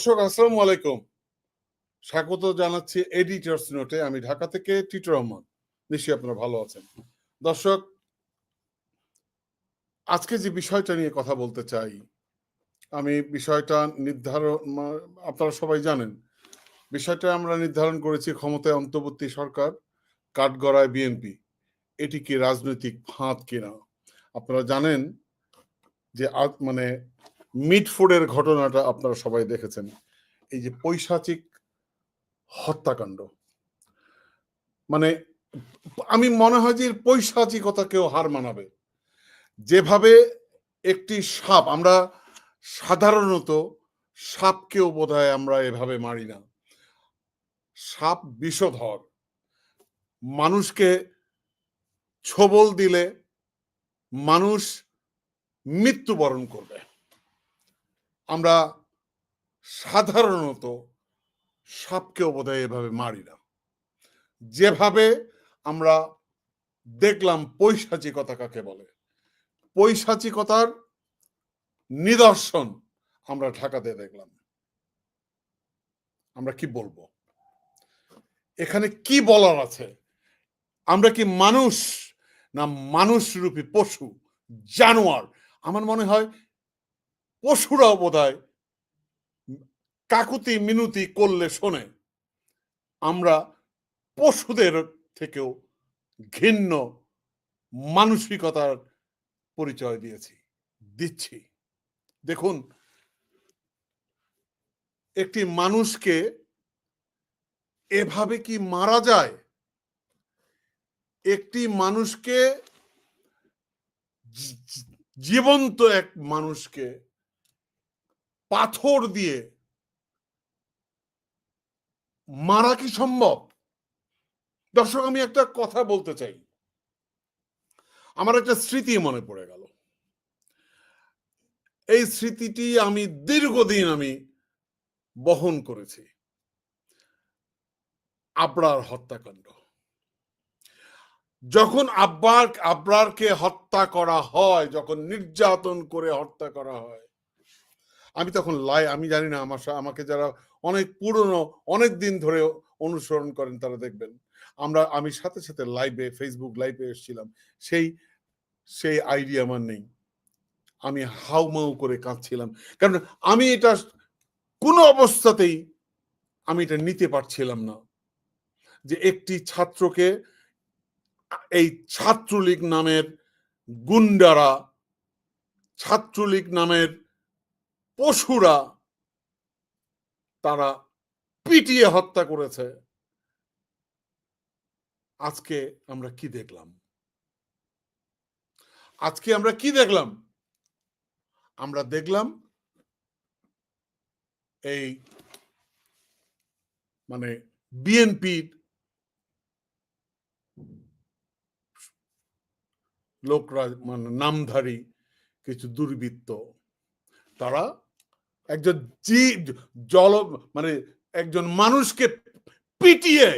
দর্শক, আসসালামু আলাইকুম। স্বাগত জানাচ্ছি এডিটর্স নোটে আমি ঢাকা থেকে টিটু রহমান নিশ্চয়ই আপনারা ভালো আছেন। দর্শক, আজকে যে বিষয়টা নিয়ে কথা বলতে চাই, আমি বিষয়টা নির্ধারণ আপনারা সবাই জানেন। বিষয়টা আমরা নির্ধারণ করেছি ক্ষমতায় অন্তর্বর্তী সরকার, কাঠগড়ায় বিএনপি। এটি কি রাজনৈতিক ফাঁদ কিনা? আপনারা জানেন যে মানে মিটফুডের ঘটনাটা আপনারা সবাই দেখেছেন। এই যে পৈশাচিক হত্যাকাণ্ড। মানে আমি মনে হয় যে এর পৈশাচিকতা কেউ হার মানাবে। যেভাবে একটি সাপ, আমরা সাধারণত সাপকেও বোধ হয় আমরা এভাবে মারি না। সাপ বিষধর। মানুষকে ছবল দিলে মানুষ মৃত্যুবরণ করবে। আমরা সাধারণত সাপকেও বোধহয় এভাবে মারি না। যেভাবে আমরা দেখলাম পৈশাচিকতা কাকে বলে, পৈশাচিকতার নিদর্শন আমরা ঢাকাতে দেখলাম। আমরা কি বলব? এখানে কি বলার আছে? আমরা কি মানুষ না মানুষ রূপী পশু, জানোয়ার? আমার মনে হয় পশুরাও বোধহয় কাকুতি মিনুতি করলে শোনে। আমরা পশুদের থেকেও ঘিন্ন মানসিকতার পরিচয় দিয়েছি, দিচ্ছি। দেখুন, একটি মানুষকে এভাবে কি মারা যায়? একটি মানুষকে জীবন্ত এক মানুষকে পাথর দিয়ে। মারা কি সম্ভব? দর্শক, আমি একটা কথা বলতে চাই। আমার একটা স্মৃতি মনে পড়ে গেল। এই স্মৃতিটি আমি দীর্ঘদিন আমি বহন করেছি। আবরার হত্যাকাণ্ড। যখন আব্বার, আবরারকে হত্যা করা হয়, যখন নির্যাতন করে হত্যা করা হয় আমি তখন লাই, আমি জানি না আমার আমাকে যারা অনেক পুরনো, অনেক দিন ধরে অনুসরণ করেন তারা দেখবেন। আমরা, আমি সাথে সাথে লাইভে ফেসবুক লাইভে এসেছিলাম। সেই সেই আইডিয়া আমার নেই। আমি হাউমাউ করে কাঁদছিলাম। কারণ আমি এটা কোনো অবস্থাতেই আমি এটা নিতে পারছিলাম না। যে একটি ছাত্রকে এই ছাত্রলীগ নামের গুন্ডারা, ছাত্রলীগ নামের পশুরা তারা পিটিয়ে হত্যা করেছে। আজকে আমরা কি দেখলাম? আজকে আমরা কি দেখলাম? আমরা দেখলাম এই মানে বিএনপির লোকরা মানে নামধারী কিছু দুর্বৃত্ত, তারা একজন জীব, জল মানে একজন মানুষকে পিটিয়ে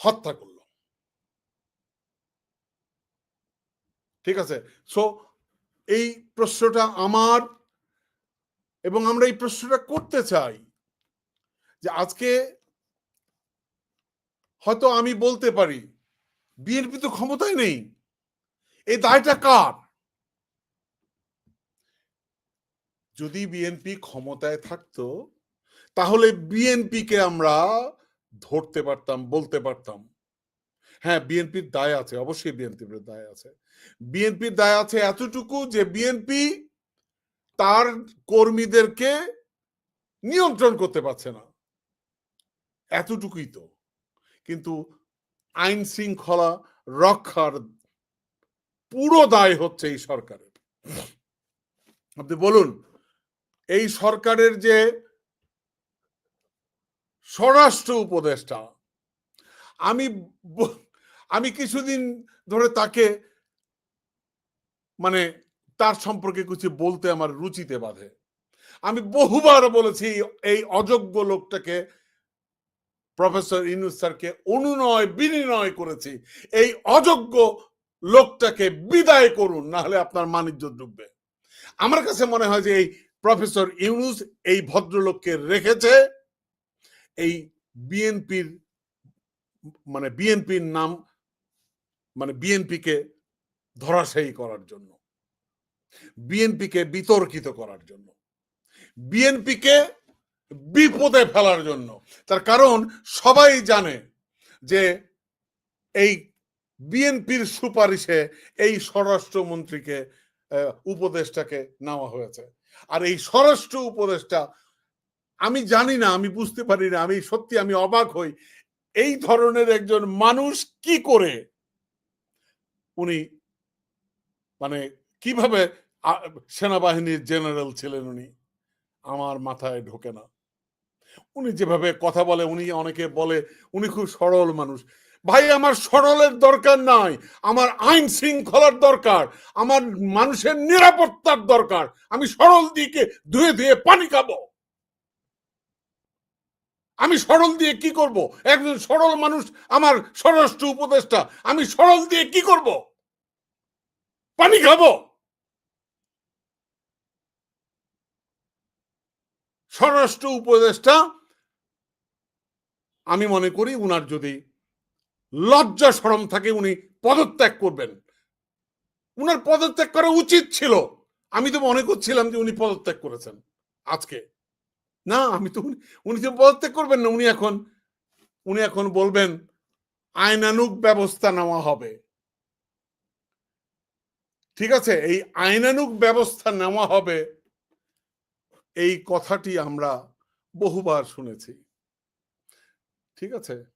হত্যা করল। ঠিক আছে? সো এই প্রশ্নটা আমার এবং আমরা এই প্রশ্নটা করতে চাই যে আজকে হয়তো আমি বলতে পারি, বিএনপি তো ক্ষমতায় নেই। এই দায়টা কার? যদি বিএনপি ক্ষমতায় থাকতো, তাহলে বিএনপিকে আমরা ধরতে পারতাম, বলতে পারতাম। হ্যাঁ বিএনপির দায় আছে, অবশ্যই বিএনপির দায় আছে। বিএনপির দায় আছে এতটুকু যে বিএনপি তার কর্মীদেরকে নিয়ন্ত্রণ করতে পারছে না। এতটুকুই তো। কিন্তু আইন শৃঙ্খলা রক্ষার পুরো দায় হচ্ছে এই সরকারের। আপনি বলুন এই সরকারের যে স্বরাষ্ট্র উপদেষ্টা, আমি আমি কিছুদিন ধরে তাকে মানে তার সম্পর্কে কিছু বলতে আমার রুচিতে বাধে। আমি বহুবার বলেছি, এই অযোগ্য লোকটাকে প্রফেসর ইনুস স্যারকে অনুনয় বিনিময় করেছি। এই অযোগ্য লোকটাকে বিদায় করুন না হলে আপনার মানিজ্য ডুববে। আমার কাছে মনে হয় যে এই প্রফেসর ইউনুস এই ভদ্রলোককে রেখেছে। এই বিএনপির মানে বিএনপির নাম মানে বিএনপিকে ধরাশায়ী করার জন্য বিএনপিকে বিতর্কিত করার জন্য বিএনপিকে বিপদে ফেলার জন্য। তার কারণ সবাই জানে যে এই বিএনপির সুপারিশে এই স্বরাষ্ট্রমন্ত্রীকে আহ, উপদেষ্টাকে নেওয়া হয়েছে। আর এই স্বরাষ্ট্র উপদেষ্টা, আমি জানি না, আমি বুঝতে পারি না, আমি সত্যি আমি অবাক হই। এই ধরনের একজন মানুষ কি করে? উনি মানে কীভাবে সেনাবাহিনীর জেনারেল ছিলেন উনি? আমার মাথায় ঢোকে না। উনি যেভাবে কথা বলে, উনি অনেকে বলে, উনি খুব সরল মানুষ। ভাই, আমার সরলের দরকার নাই, আমার আইন শৃঙ্খলার দরকার, আমার মানুষের নিরাপত্তার দরকার, আমি সরল দিকে ধুয়ে ধুয়ে পানি খাব। আমি সরল দিয়ে কি করব? একজন সরল মানুষ আমার স্বরাষ্ট্র উপদেষ্টা, আমি সরল দিয়ে কি করব? পানি খাব। স্বরাষ্ট্র উপদেষ্টা, আমি মনে করি উনার যদি লজ্জা সরম থাকে উনি, পদত্যাগ করবেন। উনার পদত্যাগ করা উচিত ছিল। আমি তো মনে করছিলাম যে উনি পদত্যাগ করেছেন আজকে। না, আমি তো উনি- তো পদত্যাগ করবেন না, উনি এখন উনি এখন বলবেন, আইনানুগ ব্যবস্থা নেওয়া হবে। ঠিক আছে, এই আইনানুগ ব্যবস্থা নেওয়া হবে, এই কথাটি আমরা বহুবার শুনেছি। ঠিক আছে?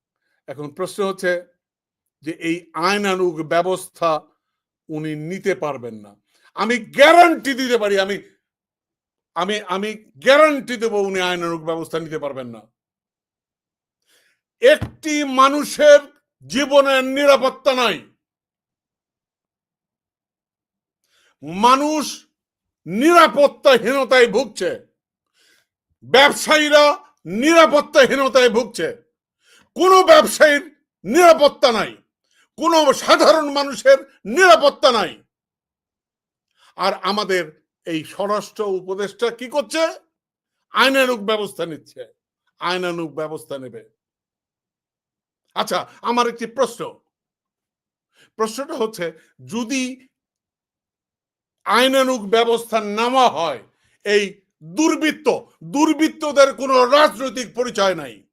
এখন প্রশ্ন হচ্ছে যে এই আইনানুগ ব্যবস্থা উনি নিতে পারবেন না। আমি গ্যারান্টি দিতে পারি, আমি আমি আমি গ্যারান্টি দেব উনি আইনানুগ ব্যবস্থা নিতে পারবেন না। একটি মানুষের জীবনের নিরাপত্তা নাই। মানুষ নিরাপত্তাহীনতায় ভুগছে। ব্যবসায়ীরা নিরাপত্তাহীনতায় ভুগছে। কোনো ব্যবসায়ীর নিরাপত্তা নাই। কোনো সাধারণ মানুষের নিরাপত্তা নাই। আর আমাদের এই স্বরাষ্ট্র উপদেষ্টা কি করছে? আইনানুগ ব্যবস্থা নিচ্ছে। আইনানুগ ব্যবস্থা নেবে। আচ্ছা আমার একটি প্রশ্ন। প্রশ্নটা হচ্ছে, যদি আইনানুগ ব্যবস্থা নেওয়া হয়, এই দুর্বৃত্ত, দুর্বৃত্তদের কোনো রাজনৈতিক পরিচয় নাই।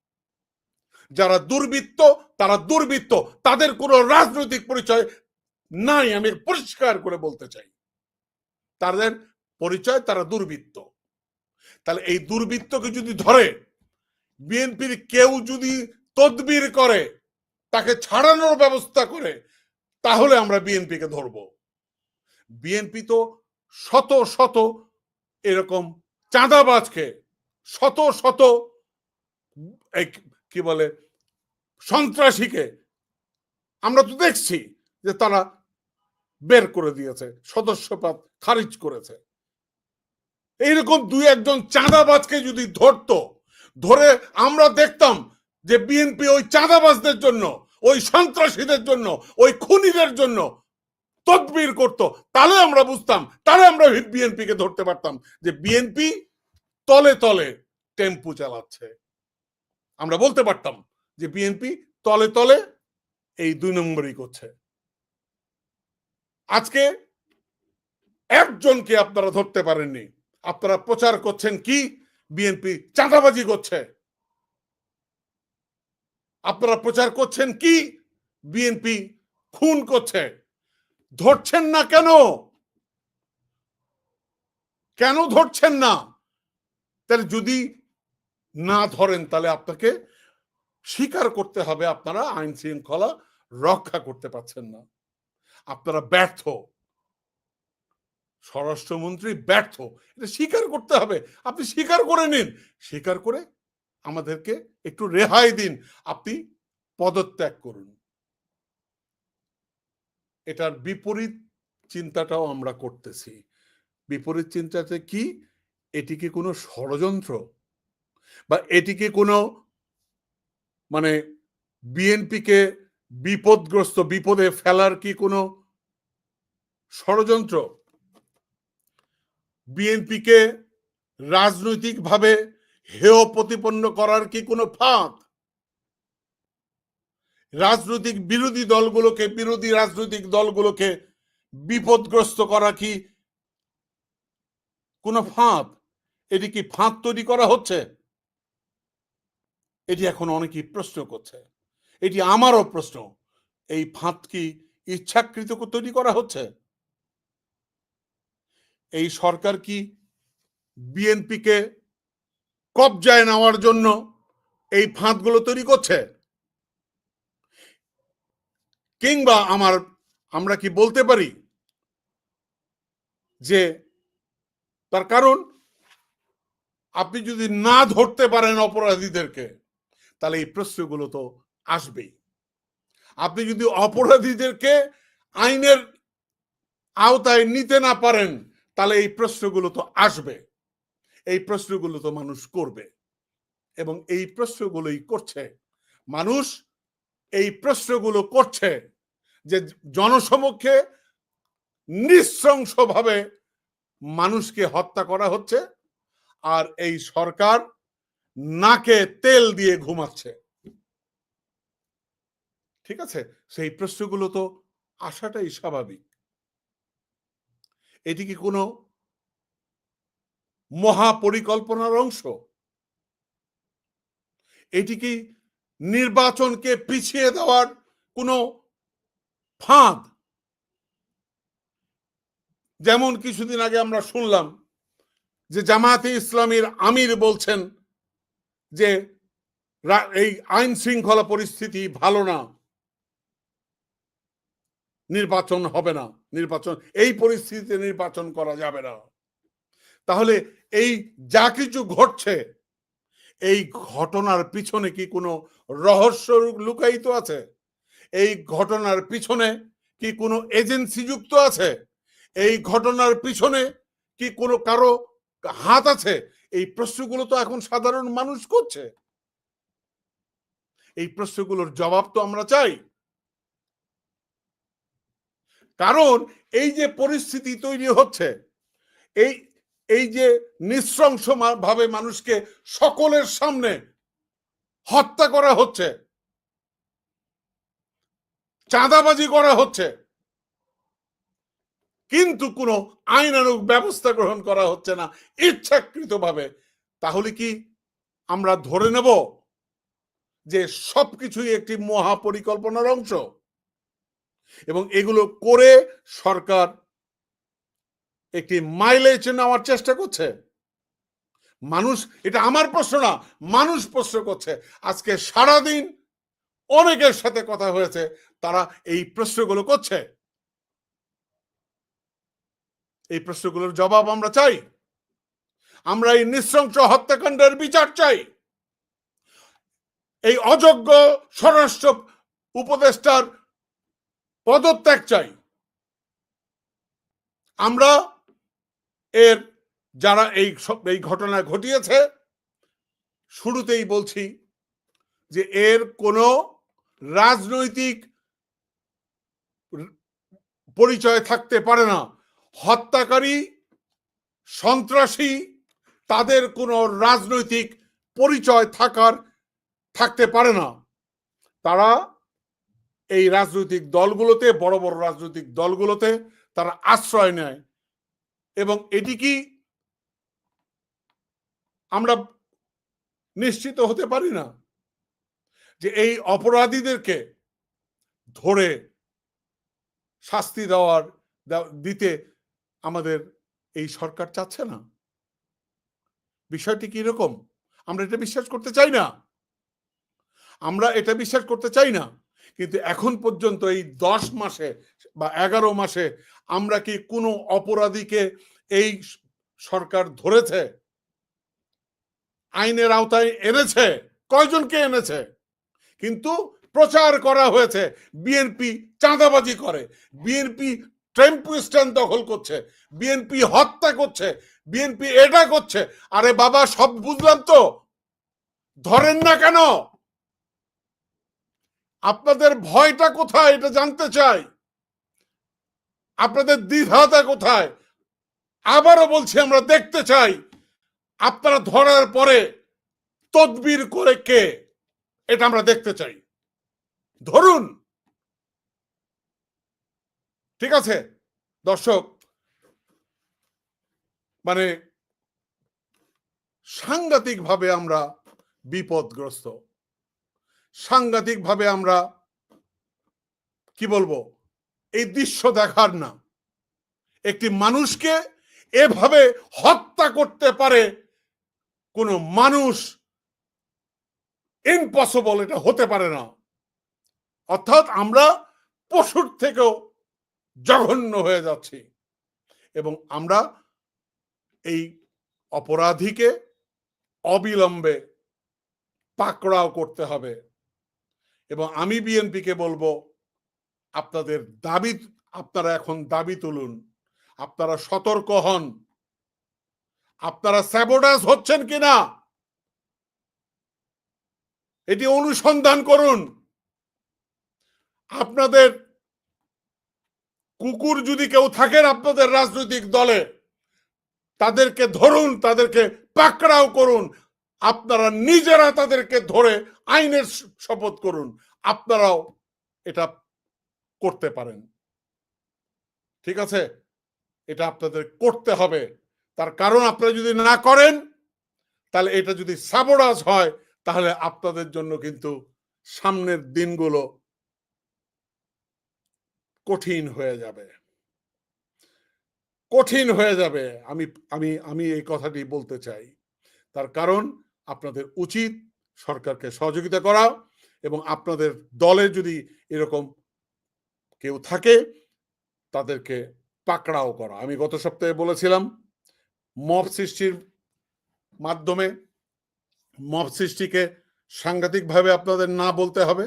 যারা দুর্বৃত্ত, তারা দুর্বৃত্ত। তাদের কোনো রাজনৈতিক পরিচয় নাই, আমি পরিষ্কার করে বলতে চাই। তাদের পরিচয় তারা দুর্বৃত্ত। তাহলে এই দুর্বৃত্তকে যদি ধরে, বিএনপির কেউ যদি তদবির করে, তাকে ছাড়ানোর ব্যবস্থা করে, তাহলে আমরা বিএনপিকে ধরব। বিএনপি তো শত শত এরকম চাঁদাবাজকে, শত শত কি বলে, সন্ত্রাসীকে আমরা তো দেখছি যে তারা বের করে দিয়েছে, সদস্যপদ খারিজ করেছে। এইরকম দুই একজন চাঁদাবাজকে যদি ধরতো, ধরে আমরা দেখতাম যে বিএনপি ওই চাঁদাবাজদের জন্য, ওই সন্ত্রাসীদের জন্য, ওই খুনিদের জন্য তদবির করত, তাহলে আমরা বুঝতাম, তাহলে আমরা বিএনপি কে ধরতে পারতাম যে বিএনপি তলে তলে টেম্পু চালাচ্ছে। আমরা বলতে পারতাম যে বিএনপি তলে তলে এই দুই নম্বরই করছে। আজকে একজনকে আপনারা ধরতে পারেননি। আপনারা প্রচার করছেন কি? বিএনপি চাঁদাবাজি করছে। আপনারা প্রচার করছেন কি? বিএনপি খুন করছে। ধরছেন না কেন? কেন ধরছেন না? তাহলে যদি না ধরেন তাহলে আপনাকে স্বীকার করতে হবে আপনারা আইন শৃঙ্খলা রক্ষা করতে পারছেন না। আপনারা ব্যর্থ। স্বরাষ্ট্রমন্ত্রী ব্যর্থ। এটা স্বীকার করতে হবে। আপনি স্বীকার করে নিন। স্বীকার করে আমাদেরকে একটু রেহাই দিন। আপনি পদত্যাগ করুন। এটার বিপরীত চিন্তাটাও আমরা করতেছি। বিপরীত চিন্তাতে কি? এটিকে কোনো ষড়যন্ত্র? বা এটিকে কোনো মানে বিএনপিকে বিপদগ্রস্ত, বিপদে ফেলার কি কোনো ষড়যন্ত্র? বিএনপিকে রাজনৈতিকভাবে হেয় প্রতিপন্ন করার কি কোনো ফাঁক রাজনৈতিক বিরোধী দলগুলোকে, বিরোধী রাজনৈতিক দলগুলোকে বিপদগ্রস্ত করা কি কোনো ফাঁদ? এটি কি ফাঁদ তৈরি করা হচ্ছে? এটি এখন অনেকেই প্রশ্ন করছে। এটি আমারও প্রশ্ন, এই ফাঁদ কি ইচ্ছাকৃত তৈরি করা হচ্ছে? এই সরকার কি বিএনপিকে কবজায় নেওয়ার জন্য এই ফাঁদগুলো তৈরি করছে? কিংবা আমার, আমরা কি বলতে পারি যে তার কারণ আপনি যদি না ধরতে পারেন অপরাধীদেরকে তাহলে এই প্রশ্নগুলো তো আসবেই। আপনি যদি অপরাধীদেরকে আইনের আওতায় নিতে না পারেন, তাহলে এই প্রশ্নগুলো তো আসবে। এই প্রশ্নগুলো তো মানুষ করবে এবং এই প্রশ্নগুলোই করছে। মানুষ এই প্রশ্নগুলো করছে যে জনসমক্ষে নৃশংসভাবে মানুষকে হত্যা করা হচ্ছে আর এই সরকার নাকে তেল দিয়ে ঘুমাচ্ছে। ঠিক আছে? সেই প্রশ্নগুলো তো আসাটাই স্বাভাবিক। এটি কি কোনো মহাপরিকল্পনার অংশ? এটি কি নির্বাচনকে পিছিয়ে দেওয়ার কোনো ফাঁদ? যেমন কিছুদিন আগে আমরা শুনলাম যে জামায়াতে ইসলামীর আমির বলছেন যে এই আইন শৃঙ্খলা পরিস্থিতি ভালো না। নির্বাচন হবে না। নির্বাচন, এই পরিস্থিতিতে নির্বাচন করা যাবে না। তাহলে এই যা কিছু ঘটছে, এই ঘটনার পিছনে কি কোনো রহস্য লুকায়িত আছে? এই ঘটনার পিছনে কি কোনো এজেন্সি যুক্ত আছে? এই ঘটনার পিছনে কি কোনো কারও হাত আছে? এই প্রশ্নগুলো তো এখন সাধারণ মানুষ করছে। এই প্রশ্নগুলোর জবাব তো আমরা চাই। কারণ এই যে পরিস্থিতি তৈরি হচ্ছে, এই এই যে নৃশংস ভাবে মানুষকে সকলের সামনে হত্যা করা হচ্ছে, চাঁদাবাজি করা হচ্ছে কিন্তু কোনো আইনানুগ ব্যবস্থা গ্রহণ করা হচ্ছে না ইচ্ছাকৃতভাবে। তাহলে কি আমরা ধরে নেব যে সবকিছুই একটি মহাপরিকল্পনার অংশ? এবং এগুলো করে সরকার একটি মাইলেজ নেওয়ার চেষ্টা করছে? মানুষ, এটা আমার প্রশ্ন না, মানুষ প্রশ্ন করছে। আজকে সারাদিন অনেকের সাথে কথা হয়েছে, তারা এই প্রশ্নগুলো করছে। এই প্রশ্নগুলোর জবাব আমরা চাই। আমরা এই নৃশংস হত্যাকাণ্ডের বিচার চাই। এই অযোগ্য স্বরাষ্ট্র উপদেষ্টার পদত্যাগ চাই। আমরা এর যারা এই এই ঘটনা ঘটিয়েছে, শুরুতেই বলছি যে এর কোনো রাজনৈতিক পরিচয় থাকতে পারে না। হত্যাকারী, সন্ত্রাসী, তাদের কোনো রাজনৈতিক পরিচয় থাকার, থাকতে পারে না। তারা এই রাজনৈতিক দলগুলোতে, বড় বড় রাজনৈতিক দলগুলোতে তারা আশ্রয় নেয়। এবং এটি কি আমরা নিশ্চিত হতে পারি না যে এই অপরাধীদেরকে ধরে শাস্তি দেওয়ার, দিতে আমাদের এই সরকার চাচ্ছে না? বিষয়টি কি রকম আমরা এটা বিশ্বাস করতে চাই না। আমরা এটা বিশ্বাস করতে চাই না। কিন্তু এখন পর্যন্ত এই দশ মাসে বা এগারো মাসে আমরা কি কোনো অপরাধীকে এই সরকার ধরেছে? আইনের আওতায় এনেছে? কয়জনকে এনেছে? কিন্তু প্রচার করা হয়েছে। বিএনপি চাঁদাবাজি করে। বিএনপি টেম্পু স্ট্যান্ড দখল করছে বিএনপি হত্যা করছে বিএনপি এটা করছে। আরে বাবা, সব বুঝলাম তো? ধরেন না কেন? আপনাদের ভয়টা কোথায় এটা জানতে চাই? আপনাদের দ্বিধাটা কোথায়? আবারও বলছি, আমরা দেখতে চাই, আপনারা ধরার পরে তদবির করে কে? এটা আমরা দেখতে চাই। ধরুন ঠিক আছে? দর্শক মানে সাংঘাতিকভাবে আমরা বিপদগ্রস্ত। সাংঘাতিকভাবে আমরা, কি বলব? এই দৃশ্য দেখার না। একটি মানুষকে এভাবে হত্যা করতে পারে কোন মানুষ ইম্পসিবল এটা হতে পারে না। অর্থাৎ আমরা পশুর থেকেও জঘন্য হয়ে যাচ্ছি। এবং আমরা এই অপরাধীকে অবিলম্বে পাকড়াও করতে হবে। এবং আমি বিএনপিকে বলব, আপনাদের দাবি, আপনারা এখন দাবি তুলুন। আপনারা সতর্ক হন। আপনারা স্যাবোটাস হচ্ছেন কিনা? এটি অনুসন্ধান করুন। আপনাদের কুকুর যদি কেউ থাকেন আপনাদের রাজনৈতিক দলে, তাদেরকে ধরুন, তাদেরকে পাকড়াও করুন, আপনারা নিজেরা তাদেরকে ধরে আইনের শপথ করুন, আপনারাও এটা করতে পারেন। ঠিক আছে? এটা আপনাদের করতে হবে। তার কারণ আপনারা যদি না করেন, তাহলে এটা যদি সাবোরাজ হয়, তাহলে আপনাদের জন্য কিন্তু সামনের দিনগুলো কঠিন হয়ে যাবে। কঠিন হয়ে যাবে, আমি আমি আমি এই কথাটি বলতে চাই। তার কারণ, আপনাদের উচিত সরকারকে সহযোগিতা করা এবং আপনাদের দলে যদি এরকম কেউ থাকে, তাদেরকে পাকড়াও করা। আমি গত সপ্তাহে বলেছিলাম, মব সৃষ্টির মাধ্যমে, মব সৃষ্টিকে সাংঘাতিকভাবে আপনাদের না বলতে হবে।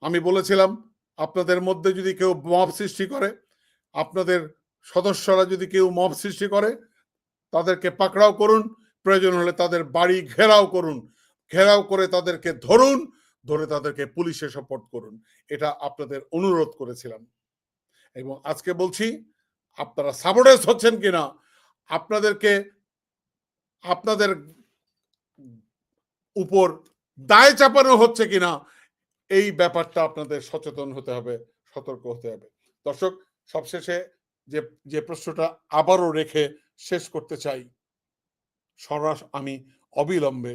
আমি বলেছিলাম আপনাদের মধ্যে যদি কেউ মব সৃষ্টি করে, আপনাদের সদস্যরা যদি কেউ মব সৃষ্টি করে, তাদেরকে পাকড়াও করুন, প্রয়োজন হলে তাদের বাড়ি ঘেরাও করুন, ঘেরাও করে তাদেরকে ধরুন, ধরে তাদেরকে পুলিশে সাপোর্ট করুন। এটা আপনাদের অনুরোধ করেছিলাম। এবং আজকে বলছি, আপনারা সাবোডেস হচ্ছেন কিনা, আপনাদেরকে, আপনাদের উপর দায় চাপানো হচ্ছে কিনা এই ব্যাপারটা আপনাদের সচেতন হতে হবে, সতর্ক হতে হবে। দর্শক, সবশেষে যে যে প্রশ্নটা আবারও রেখে শেষ করতে চাই সরাস আমি অবিলম্বে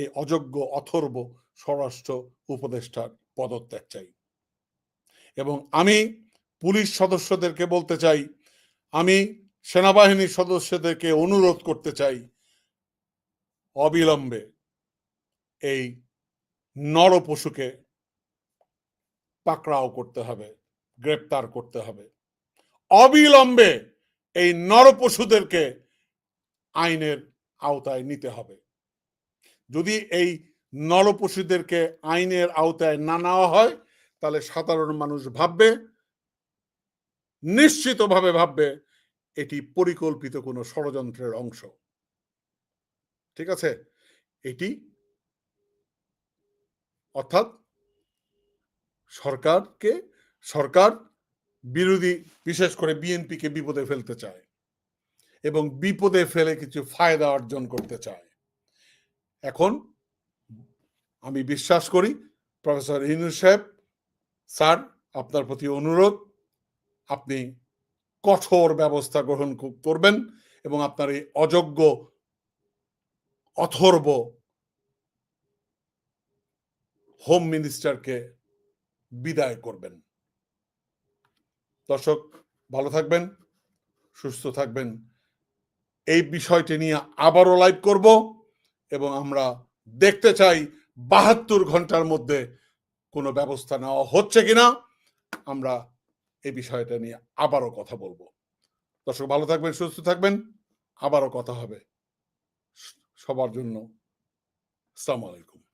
এই অযোগ্য, অথর্ব স্বরাষ্ট্র উপদেষ্টার পদত্যাগ চাই। এবং আমি পুলিশ সদস্যদেরকে বলতে চাই, আমি সেনাবাহিনীর সদস্যদেরকে অনুরোধ করতে চাই, অবিলম্বে এই নরপশুকে পাকড়াও করতে হবে, গ্রেপ্তার করতে হবে। অবিলম্বে এই নরপশুদেরকে আইনের আওতায় নিতে হবে। যদি এই নরপশুদেরকে আইনের আওতায় না নেওয়া হয়, তাহলে সাধারণ মানুষ ভাববে, নিশ্চিতভাবে ভাববে, এটি পরিকল্পিত কোনো ষড়যন্ত্রের অংশ। ঠিক আছে? এটি অর্থাৎ সরকারকে, সরকার বিরোধী, বিশেষ করে বিএনপিকে বিপদে ফেলতে চায় এবং বিপদে ফেলে কিছু ফায়দা অর্জন করতে চায়। এখন আমি বিশ্বাস করি প্রফেসর ইনু সাহেব, স্যার, আপনার প্রতি অনুরোধ, আপনি কঠোর ব্যবস্থা গ্রহণ করবেন এবং আপনার এই অযোগ্য, অথর্ব হোম মিনিস্টারকে বিদায় করবেন। দর্শক, ভালো থাকবেন, সুস্থ থাকবেন। এই বিষয়টি নিয়ে আবারও লাইভ করব এবং আমরা দেখতে চাই বাহাত্তর ঘণ্টার মধ্যে কোনো ব্যবস্থা নেওয়া হচ্ছে কিনা। আমরা এই বিষয়টা নিয়ে আবারও কথা বলব। দর্শক, ভালো থাকবেন, সুস্থ থাকবেন। আবারও কথা হবে। সবার জন্য আসসালামু আলাইকুম।